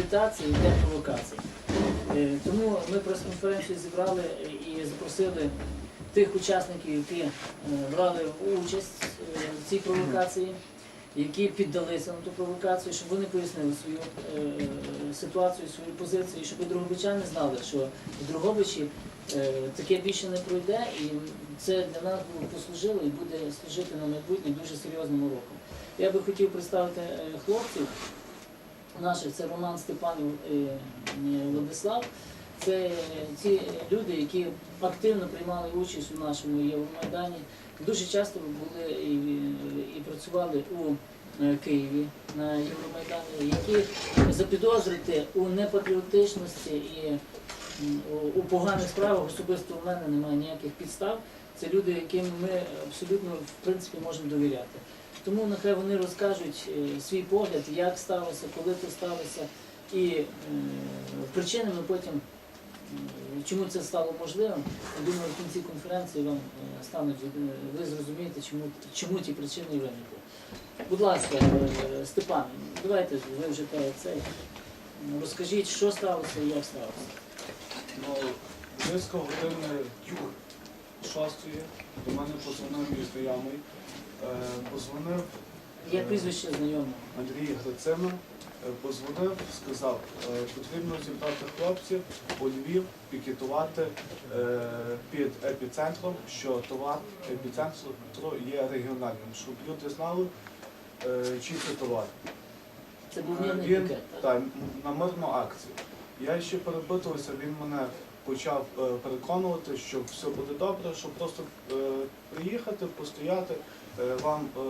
агітації, для провокації. Е, Тому ми прес-конференцію зібрали і запросили тих учасників, які е, брали участь е, в цій провокації, які піддалися на ту провокацію, щоб вони пояснили свою ситуацію, свою позицію, і щоб другобичани знали, що в Другобичі таке більше не пройде, і це для нас послужило і буде служити на майбутнє дуже серйозним уроком. Я би хотів представити хлопців наших, це Роман Степанів е, Владислав. Це ті люди, які активно приймали участь у нашому Євромайдані. Дуже часто були і, і працювали у е, Києві на Євромайдані, які запідозрити у непатріотичності і у поганих справах особисто у мене немає ніяких підстав. Це люди, яким ми абсолютно в принципі можемо довіряти. Тому нехай вони розкажуть е, свій погляд, як сталося, коли це сталося, і е, причини ми потім, чому це стало можливим. Я думаю, в кінці конференції вам е, стануть е, ви зрозумієте, чому, чому ті причини виникли. Будь ласка, е, Степан, давайте ви вже цей, розкажіть, що сталося і як сталося. Ну, близько години шостої до мене позвонив мій знайомий. Е, Позвонив Як прізвище знайоме? Андрій Грицина, е, позвонив, сказав, е, потрібно зібрати хлопців у Львів, пікетувати е, під епіцентром, що товар епіцентру є регіональним, щоб люди знали, е, чий це товар. Це був Е, мирний Він пікет, так? так, на мирну акцію. Я ще перепитувався, він мене почав е, переконувати, що все буде добре, що просто е, приїхати, постояти, е, вам е,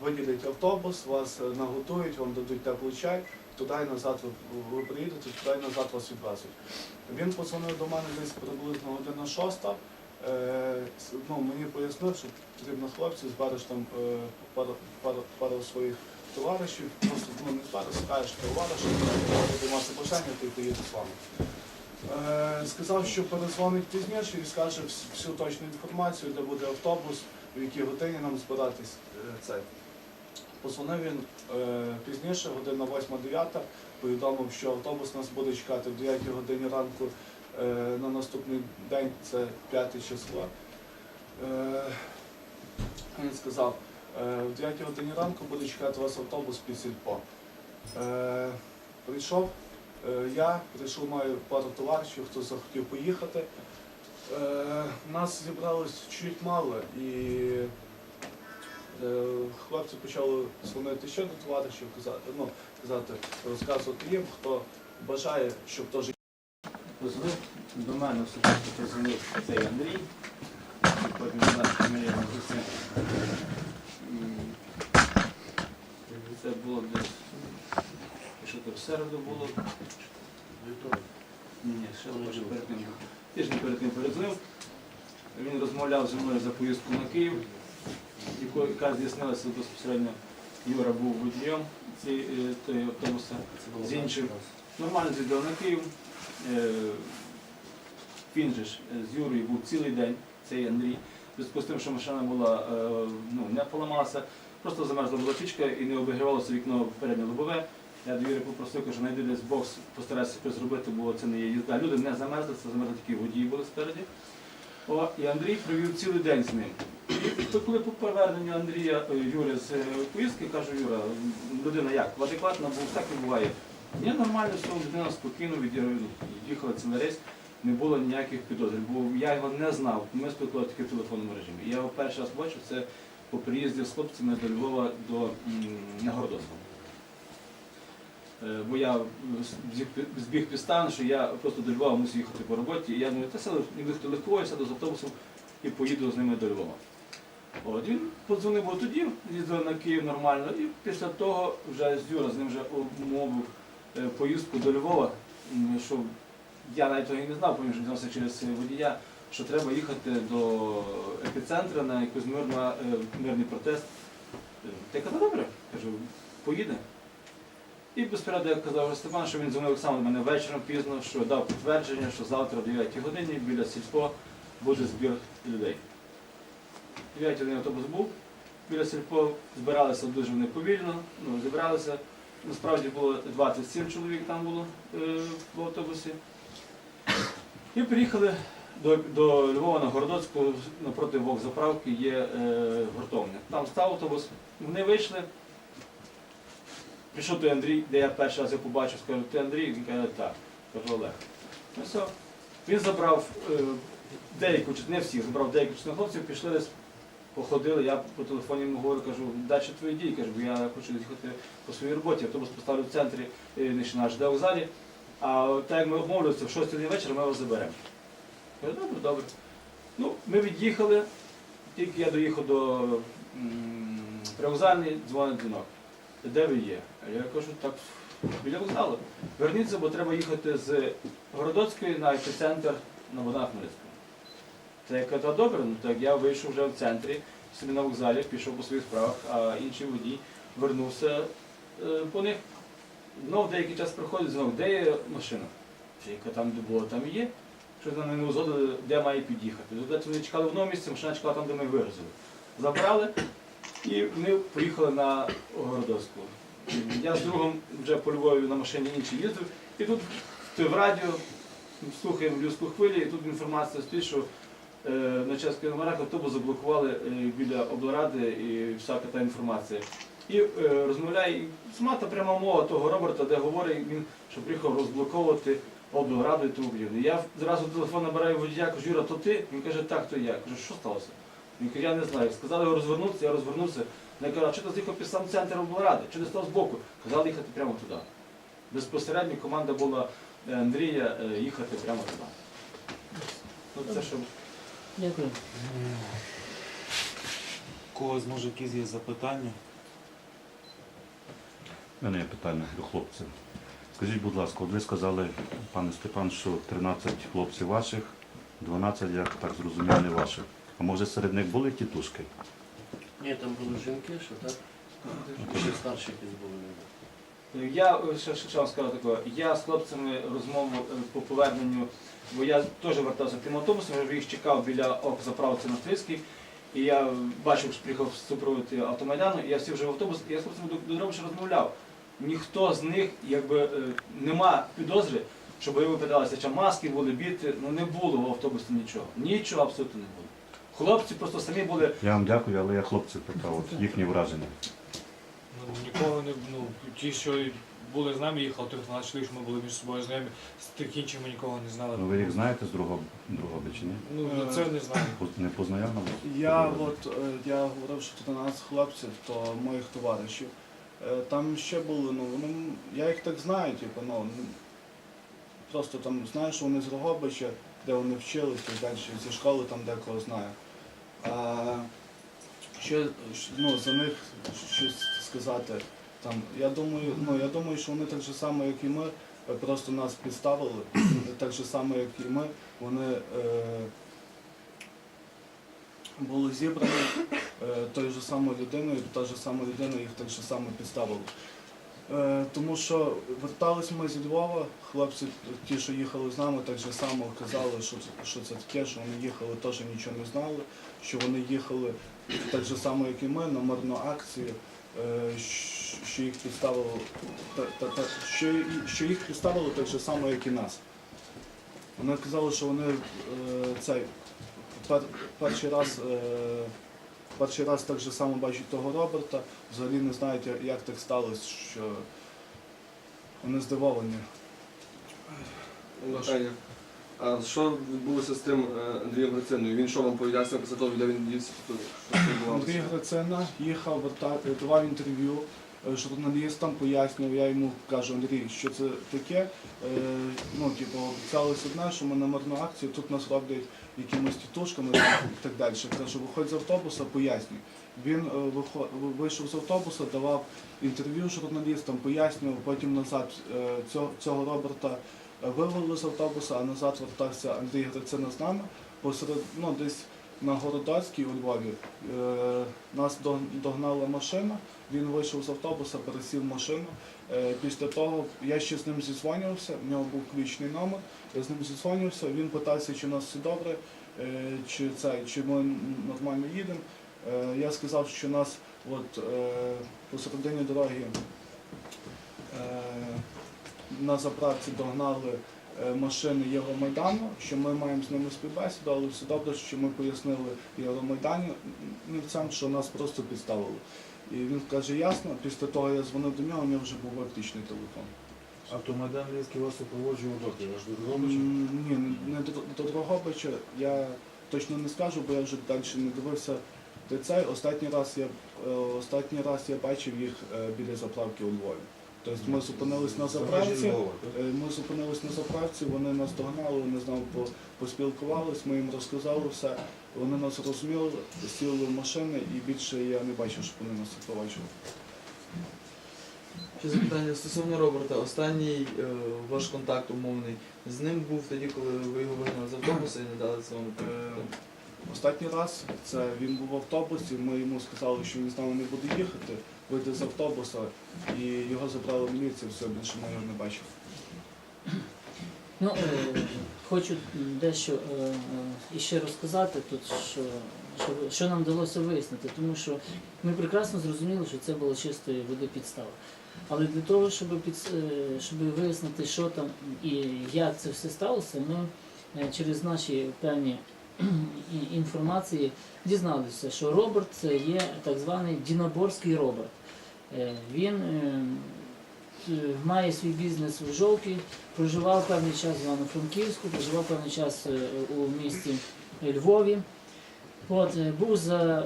виділять автобус, вас е, наготують, вам дадуть теплий чай, туди і назад ви, приїдете, туди і назад вас відвезуть. Він подзвонив до мене десь приблизно година шоста. Е, ну, мені пояснив, що потрібно хлопців, збереш там е, пару, пару, пару своїх товаришів, просто ну, не збереш, скажеш товаришів, буде мати бажання, ти поїде з вами. Е, сказав, що перезвонить пізніше і скаже всю точну інформацію, де буде автобус, в якій годині нам збиратись е, цей. Позвонив він е, пізніше, година 8-9, повідомив, що автобус нас буде чекати в 9 годині ранку е, на наступний день, це 5 число. Е, він сказав, е, в 9 годині ранку буде чекати вас автобус під сільпо. Е, прийшов е, я, прийшов маю пару товаришів, хто захотів поїхати. Е, нас зібралось чуть мало і е, хлопці почали дзвонити ще до товаришів, казати, ну, казати, розказувати їм, хто бажає, щоб теж Позвонив до мене особисто позвонив цей Андрій, потім до нас гості. Це було десь, що то в середу було. Ні, ні, ще може перед тим. Тиждень перед тим передзвонив. Він розмовляв зі мною за поїздку на Київ, яка здійснилася безпосередньо. Юра був водієм цієї е, автобуса з іншим. Нормально з'їздив на Київ. Е, Він же ж е, з Юрою був цілий день, цей Андрій. Зв'язку з тим, що машина була, ну, не поламалася, просто замерзла була пічка і не обігрівалося вікно переднє лобове. Я до Юри попросив, кажу, знайди десь бокс, постарайся щось зробити, бо це не є їзда. Люди не замерзли, це замерзли такі водії були спереді. О, і Андрій провів цілий день з ним. І то коли по поверненню Андрія е, Юри з е, поїздки, кажу, Юра, людина як? Адекватна, бо всяке буває. Ні, нормально, все, людина спокійно від'їхала від'їхала цілий рейс, не було ніяких підозр, бо я його не знав, ми спілкувалися тільки в телефонному режимі. І я його перший раз бачив, це по приїзді з хлопцями до Львова до Нагородоцького. Е, Бо я збіг, підстан, що я просто до Львова мусив їхати по роботі, і я думаю, та ніби хто легковий, сяду з автобусом і поїду з ними до Львова. От, він подзвонив тоді, їздив на Київ нормально, і після того вже з Юра з ним вже обмовив е, поїздку до Львова, що я навіть того і не знав, потім вже дізнався через водія, що треба їхати до епіцентру на якийсь е, мирний протест. Та я казав, добре, кажу, поїде. І безпередно я казав Степан, що він дзвонив сам до мене вечором пізно, що дав підтвердження, що завтра о 9 годині біля сільпо буде збір людей. 9 годин автобус був, біля сільпо збиралися дуже вони повільно, ну, зібралися. насправді було 27 чоловік там було е, в автобусі. І приїхали до, до Львова на Городоцьку, напроти вокзаправки є е, гуртовня. Там став автобус, вони вийшли. Прийшов той Андрій, де я перший раз його побачив, скажу, ти Андрій? Він каже, так. Кажу, Олег. Ну все. Він забрав е, деяку, не всіх, забрав деяку частину хлопців, пішли десь, походили, я по телефоні йому говорю, кажу, далі твої дії, кажу, бо я хочу їхати по своїй роботі, автобус поставлю в центрі, е, не на ЖД вокзалі, а так як ми обмовлюємося, в 6 годині вечора ми його заберемо. Кажу, добре, добре. Ну, ми від'їхали, тільки я доїхав до привокзальний, дзвонить дзвінок. Де ви є? Я кажу, так, біля вокзалу. Верніться, бо треба їхати з Городоцької на епіцентр на Богдана Хмельницького. Та я кажу, добре, ну так я вийшов вже в центрі, собі на вокзалі, пішов по своїх справах, а інший водій вернувся е, по них. Знов деякий час приходить, знов, де є машина? Чи яка там де було, там і є. Що вони не узгодили, де має під'їхати. Додається, вони чекали в одному місці, машина чекала там, де ми вигрузили. Забрали і вони поїхали на Городоцьку. Я з другом вже по Львові на машині іншій їздив, і тут ти в радіо слухаємо людську хвилю, і тут інформація стоїть, що е, на чеських номерах автобус заблокували е, біля облради і всяка та інформація. І е, розмовляє і сама та пряма мова того Роберта, де говорить він, що приїхав розблоковувати облраду і тому подібне. Я зразу телефон набираю водія, кажу, Юра, то ти? Він каже, так, то я. Кажу, що сталося? Він каже, я не знаю. Сказали його розвернутися, я розвернувся. Я кажу, а що ти з'їхав під сам центр облради? Чи ти став збоку? Казали їхати прямо туди. Безпосередньо команда була е, Андрія е, їхати прямо туди. Ну, це що Дякую. У когось може якісь є запитання? У мене є питання до хлопців. Скажіть, будь ласка, от ви сказали, пане Степан, що 13 хлопців ваших, 12, я так зрозумів, не ваших. А може серед них були тітушки? Ні, там були жінки, що так? Ще старші якісь були. Я е, ще, ще вам скажу такого, я з хлопцями розмову е, по поверненню, бо я теж вертався тим автобусом, я вже їх чекав біля заправці на Стрийській, і я бачив, що приїхав супроводи автомайдану, і я сів вже в автобус, і я з хлопцями до, до ще розмовляв. Ніхто з них, якби, е, нема підозри, щоб ви питалися, чи маски були, біти, ну не було в автобусі нічого. Нічого абсолютно не було. Хлопці просто самі були Я вам дякую, але я хлопців питав, от їхні враження. Ну, нікого не ну, ті, що були з нами, їхали, тих 12 що ми були між собою знайомі, з тих інших ми нікого не знали. Ну ви їх знаєте з другого, другого чи ні? Ну, це не знаю. Поз- Не познайомили? Я от е, я говорив, що 13 хлопців, то моїх товаришів. Е, Там ще були, ну вони м- я їх так знаю, типу, ну просто там знаю, що вони з Рогобича, де вони вчилися далі зі школи там декого знаю. А, що, ну, за них щось сказати. Там, я думаю, ну я думаю, що вони так же само, як і ми, е, просто нас підставили, так же само, як і ми, вони. Е, були зібрані е, тою ж самою людиною, та ж сама людина їх так же само підставила. Е, тому що вертались ми зі Львова, хлопці, ті, що їхали з нами, так же само казали, що це, що це таке, що вони їхали, теж нічого не знали, що вони їхали так же само, як і ми, на мирну акцію, е, що їх підставило, та, та, та, що, що їх підставило так же само, як і нас. Вони казали, що вони е, цей пер, перший раз. Перший раз так же само бачать того Роберта, взагалі не знають, як- так сталося, що вони здивовані. Питання. А що відбулося з тим е, Андрієм Грициною? Він що вам пояснив після того, де він дівся? Тобто, що Андрій? Грицина їхав вертати, давав інтерв'ю е, журналістам, пояснював, я йому кажу, Андрій, що це таке. Е, Ну, типу, обіцялось одне, що ми на мирну акцію, тут нас роблять якимись тітушками і так далі. Кажу, виходь з автобуса, пояснюй. Він е, вийшов з автобуса, давав інтерв'ю журналістам, пояснював, потім назад цього, Роберта вивели з автобуса, а назад вертався Андрій Грицина з нами. Посеред, ну, десь на Городоцькій у Львові е, нас догнала машина, він вийшов з автобуса, пересів машину. Е, Після того я ще з ним зізвонювався, в нього був ключний номер, я з ним зізвонювався, він питався, чи у нас все добре, е, чи, це, чи ми нормально їдемо. Я сказав, що нас от, посередині дороги на заправці догнали машини Євромайдану, що ми маємо з ними співбесіду, але все добре, що ми пояснили Євромайданівцям, що нас просто підставили. І він каже, ясно, після того я дзвонив до нього, у нього вже був виключний телефон. Автомайдан Львівський вас супроводжував доки, аж до Дрогобича? Ні, не до, Дрогобича. Я точно не скажу, бо я вже далі не дивився де цей. Останній раз я е, останній раз я бачив їх е, біля заправки у Львові. Тобто ми зупинились на заправці. Е, Ми зупинились на заправці, вони нас догнали, вони з нами по- поспілкувались, ми їм розказали все. Вони нас розуміли, сіли в машини і більше я не бачив, щоб вони нас супроводжували. Ще запитання стосовно Роберта. Останній е, ваш контакт умовний з ним був тоді, коли ви його вигнали з автобуса і не дали своєму Е, Останній раз це він був в автобусі. Ми йому сказали, що він з нами не буде їхати, вийде з автобуса, і його забрали в міліцію, все більше ми його не бачив. Ну, е, хочу дещо е, е, іще розказати тут, що, що, що нам вдалося вияснити, тому що ми прекрасно зрозуміли, що це було чистої води підстава. Але для того, щоб, під, щоб вияснити, що там і як це все сталося, ми через наші певні інформації дізналися, що Роберт це є так званий Діноборський Роберт. Е, Він е, е, має свій бізнес в Жовкій, проживав певний час в Івано-Франківську, проживав певний час у місті Львові. От, був за,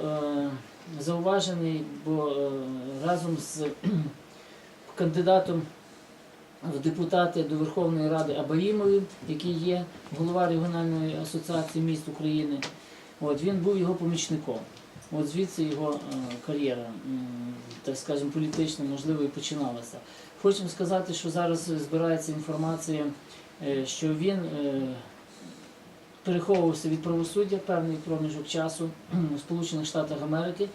зауважений, бо разом з кандидатом в депутати до Верховної Ради Абаїмовим, який є голова регіональної асоціації міст України. От, він був його помічником. От звідси його е, кар'єра, так скажемо, політична, можливо, і починалася. Хочемо сказати, що зараз збирається інформація, е, що він е, переховувався від правосуддя певний проміжок часу у Сполучених Штатах Америки,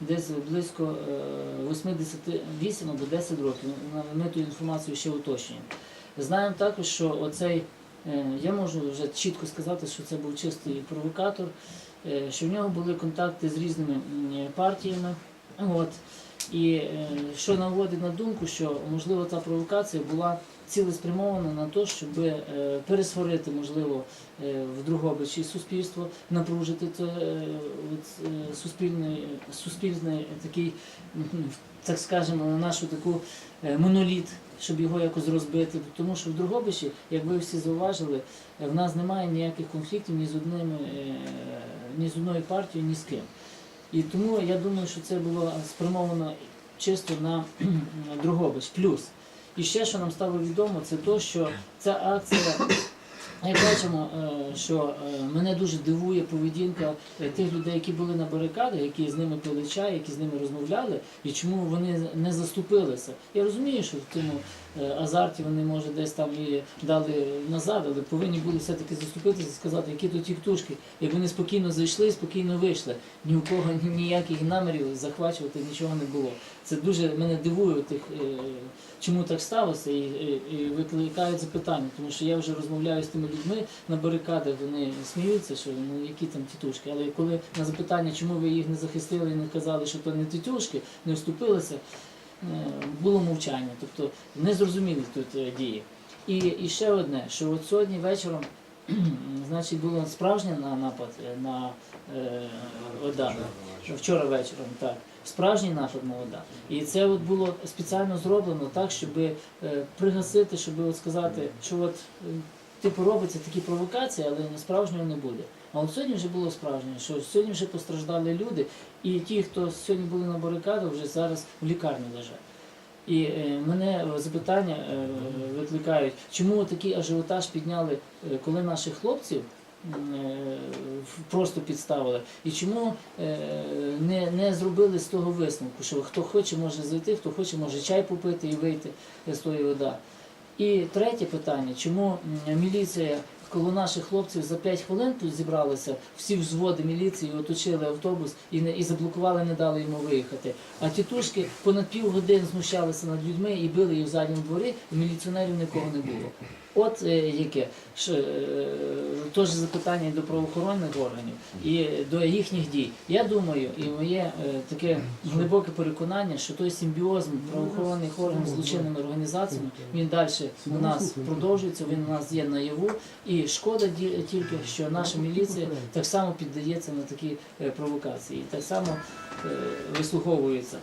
десь близько е, 88 або 10 років. Ми ту інформацію ще уточнюємо. Знаємо також, що оцей, я можу вже чітко сказати, що це був чистий провокатор, е, що в нього були контакти з різними партіями. От. І е, що наводить на думку, що можливо та провокація була цілеспрямована на те, щоб е, пересварити, можливо, е, в Другобичі суспільство, напружити це, е, суспільний, суспільний такий, так скажемо, на нашу таку моноліт, щоб його якось розбити. Тому що в Другобичі, як ви всі зауважили, в нас немає ніяких конфліктів ні з одними, е, ні з одною партією, ні з ким. І тому я думаю, що це було спрямовано чисто на Другобич. Плюс. І ще, що нам стало відомо, це те, що ця акція, Ми бачимо, е, що е, мене дуже дивує поведінка е, тих людей, які були на барикадах, які з ними пили чай, які з ними розмовляли, і чому вони не заступилися. Я розумію, що в е, азарті вони, може, десь там і дали назад, але повинні були все-таки заступитися і сказати, які тут тіктушки. Як вони спокійно зайшли, спокійно вийшли. Ні у кого ніяких намірів захвачувати нічого не було. Це дуже мене дивує тих, е, чому так сталося, і, і, і викликає запитання, тому що я вже розмовляю з тими людьми на барикадах, вони сміються, що ну які там тітушки. Але коли на запитання, чому ви їх не захистили і не казали, що то не тітушки, не вступилися, е, було мовчання, тобто незрозумілі тут е, дії. І, і ще одне, що от сьогодні вечором, значить, було справжній на- напад е, на е, ОДА. Вчора вечором, так. Справжній напад на ОДА. І це от було спеціально зроблено так, щоб е, пригасити, щоб от сказати, що от е, типу робиться такі провокації, але справжнього не буде. А от сьогодні вже було справжнє, що сьогодні вже постраждали люди, і ті, хто сьогодні були на барикадах, вже зараз в лікарні лежать. І е, мене е, запитання е, викликають, чому такий ажіотаж підняли, коли наших хлопців просто підставили, і чому не, не зробили з того висновку, що хто хоче може зайти, хто хоче може чай попити і вийти з тої вода. І третє питання, чому міліція коло наших хлопців за 5 хвилин тут зібралися, всі взводи міліції оточили автобус і, не, і заблокували, не дали йому виїхати. А тітушки понад півгодини знущалися над людьми і били їх в задньому дворі, і міліціонерів нікого не було. От е, яке теж запитання до правоохоронних органів і до їхніх дій. Я думаю, і моє е, таке глибоке переконання, що той симбіоз правоохоронних органів з злочинними організаціями він далі у нас продовжується, він у нас є наяву. І шкода тільки, що наша міліція так само піддається на такі е, провокації, і так само вислуховується.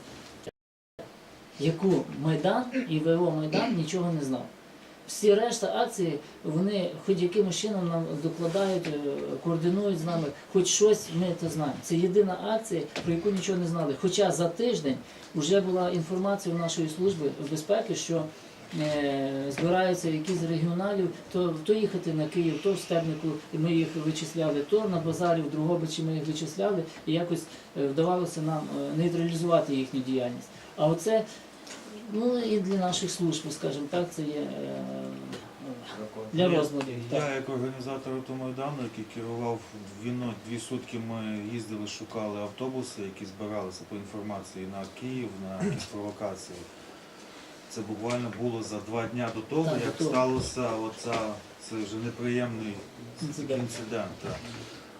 Яку Майдан і ВО Майдан нічого не знав. Всі решта акції, вони хоч якимось чином нам докладають, е, координують з нами, хоч щось ми це знаємо. Це єдина акція, про яку нічого не знали. Хоча за тиждень вже була інформація у нашої служби безпеки, що е, збираються якісь регіоналів, то, то їхати на Київ, то в Стебнику і ми їх вичисляли, то на базарі в Другобичі ми їх вичисляли, і якось е, вдавалося нам нейтралізувати їхню діяльність. А оце ну і для наших служб, скажімо так, це є е, для. Так. Я як організатор автомайдану, який керував війною дві сутки, ми їздили, шукали автобуси, які збиралися по інформації на Київ, на якісь провокації. Це буквально було за два дня до того, Так, до як того. сталося оця, це вже неприємний Інцидент. інцидент. так.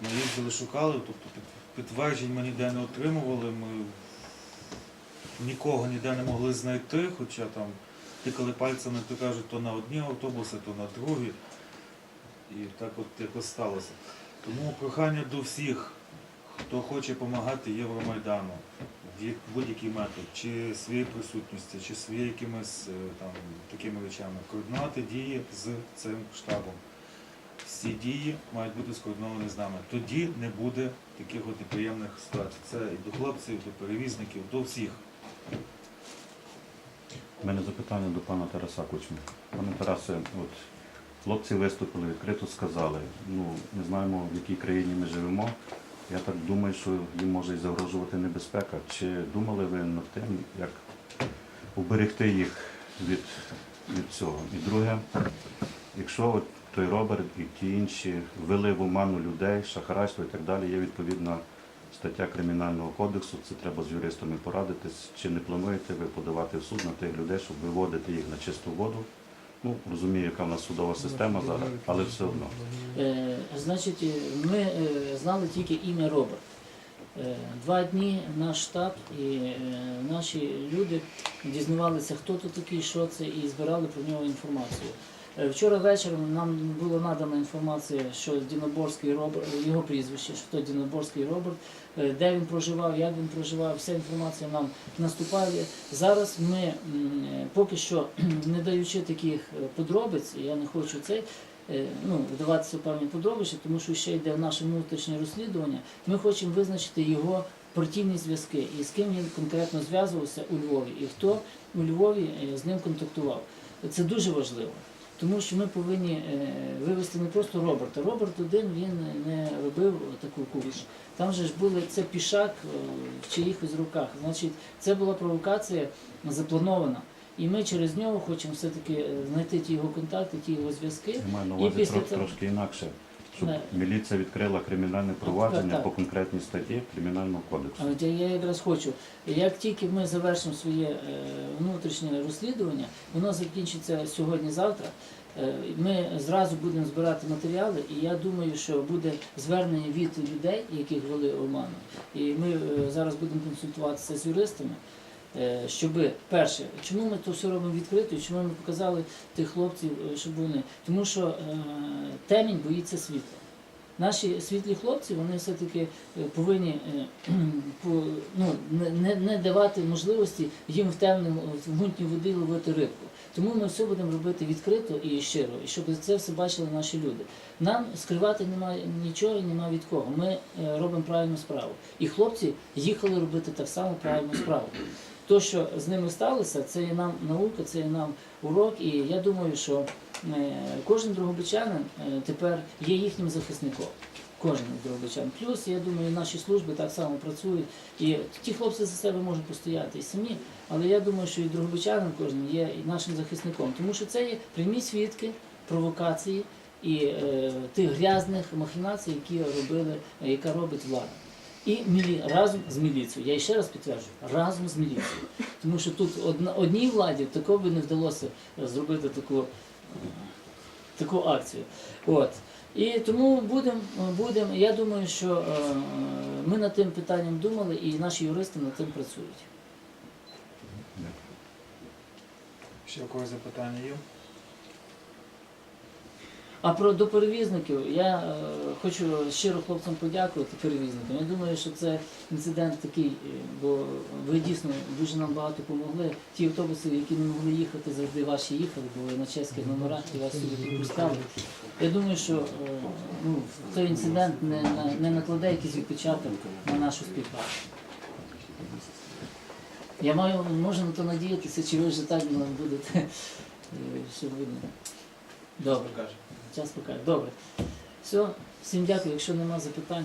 Ми їздили, шукали, тобто підтверджень ми ніде не отримували, ми нікого ніде не могли знайти, хоча там тикали пальцями, то кажуть, то на одні автобуси, то на другі. І так от якось сталося. Тому прохання до всіх, хто хоче допомагати Євромайдану, в будь-який метод, чи своєю присутністю, чи своєю якимись е, там такими речами, координувати дії з цим штабом. Всі дії мають бути скоординовані з нами. Тоді не буде таких от неприємних ситуацій. Це і до хлопців, і до перевізників, до всіх. У мене запитання до пана Тараса Кучми. Пане Тарасе, от хлопці виступили, відкрито сказали, ну не знаємо, в якій країні ми живемо. Я так думаю, що їм може і загрожувати небезпека. Чи думали ви над тим, як уберегти їх від, від цього? І друге, якщо от той Роберт і ті інші ввели в оману людей, шахрайство і так далі, є відповідна стаття Кримінального кодексу, це треба з юристами порадитись. Чи не плануєте ви подавати в суд на тих людей, щоб виводити їх на чисту воду? Ну, розумію, яка в нас судова система зараз, але все одно. Е, значить, е, ми е, знали тільки ім'я Роберт. Е, Два дні наш штаб і е, наші люди дізнавалися, хто тут такий, що це, і збирали про нього інформацію. Е, Вчора вечором нам була надана інформація, що Діноборський Роберт, його прізвище, що то Діноборський Роберт, е, де він проживав, як він проживав, вся інформація нам наступає. Зараз ми е, поки що не даючи таких подробиць, я не хочу цей. Ну, вдаватися певні подробиці, тому що ще йде наше внутрішнє розслідування. Ми хочемо визначити його партійні зв'язки і з ким він конкретно зв'язувався у Львові, і хто у Львові з ним контактував. Це дуже важливо. Тому що ми повинні е, вивести не просто Роберта. Роберт один він не робив таку кубіш. Там же ж були це пішак е, в чиїхось руках. Значить, це була провокація запланована. І ми через нього хочемо все-таки е, знайти ті його контакти, ті його зв'язки. Я маю на І увазі після трошки інакше. Щоб міліція відкрила кримінальне провадження так. по конкретній статті Кримінального кодексу. От я, я якраз хочу. Як тільки ми завершимо своє е, внутрішнє розслідування, воно закінчиться сьогодні-завтра. е, Ми зразу будемо збирати матеріали, і я думаю, що буде звернення від людей, яких вели оману. І ми е, зараз будемо консультуватися з юристами, щоб перше, чому ми то все робимо відкрито, чому ми показали тих хлопців, е, щоб вони. Тому що е, темінь боїться світла. Наші світлі хлопці вони все-таки е, повинні е, по- ну, не, не, давати можливості їм в темному в мутній воді ловити рибку. Тому ми все будемо робити відкрито і щиро, і щоб це все бачили наші люди. Нам скривати немає нічого немає від кого. Ми е, робимо правильну справу. І хлопці їхали робити так само правильну справу. То, що з ними сталося, це є нам наука, це є нам урок, і я думаю, що е, кожен другобичанин е, тепер є їхнім захисником. Кожен другобичан. Плюс, я думаю, наші служби так само працюють. І ті хлопці за себе можуть постояти і самі, але я думаю, що і другобичанин кожен є і нашим захисником. Тому що це є прямі свідки провокації і е, тих грязних махінацій, які робили, яка робить влада. І мілі... разом з міліцією. Я ще раз підтверджую, разом з міліцією. Тому що тут одна, одній владі такого би не вдалося зробити таку, таку акцію. От. І тому будемо, будем, я думаю, що е, ми над тим питанням думали і наші юристи над цим працюють. Ще у когось запитання є? А про до перевізників я е, хочу щиро хлопцям подякувати перевізникам. Я думаю, що це інцидент такий, е, бо ви дійсно дуже нам багато допомогли. Ті автобуси, які не могли їхати, завжди ваші їхали, були на чеських номерах і вас сюди пропускали. Я думаю, що е, ну, цей інцидент не, не накладе якийсь відпечаток на нашу співпрацю. Я маю, можу на то надіятися, чи ви вже так ну, будете, е, що буде. Добре час покаже. Добре. Все, всім дякую, якщо нема запитань.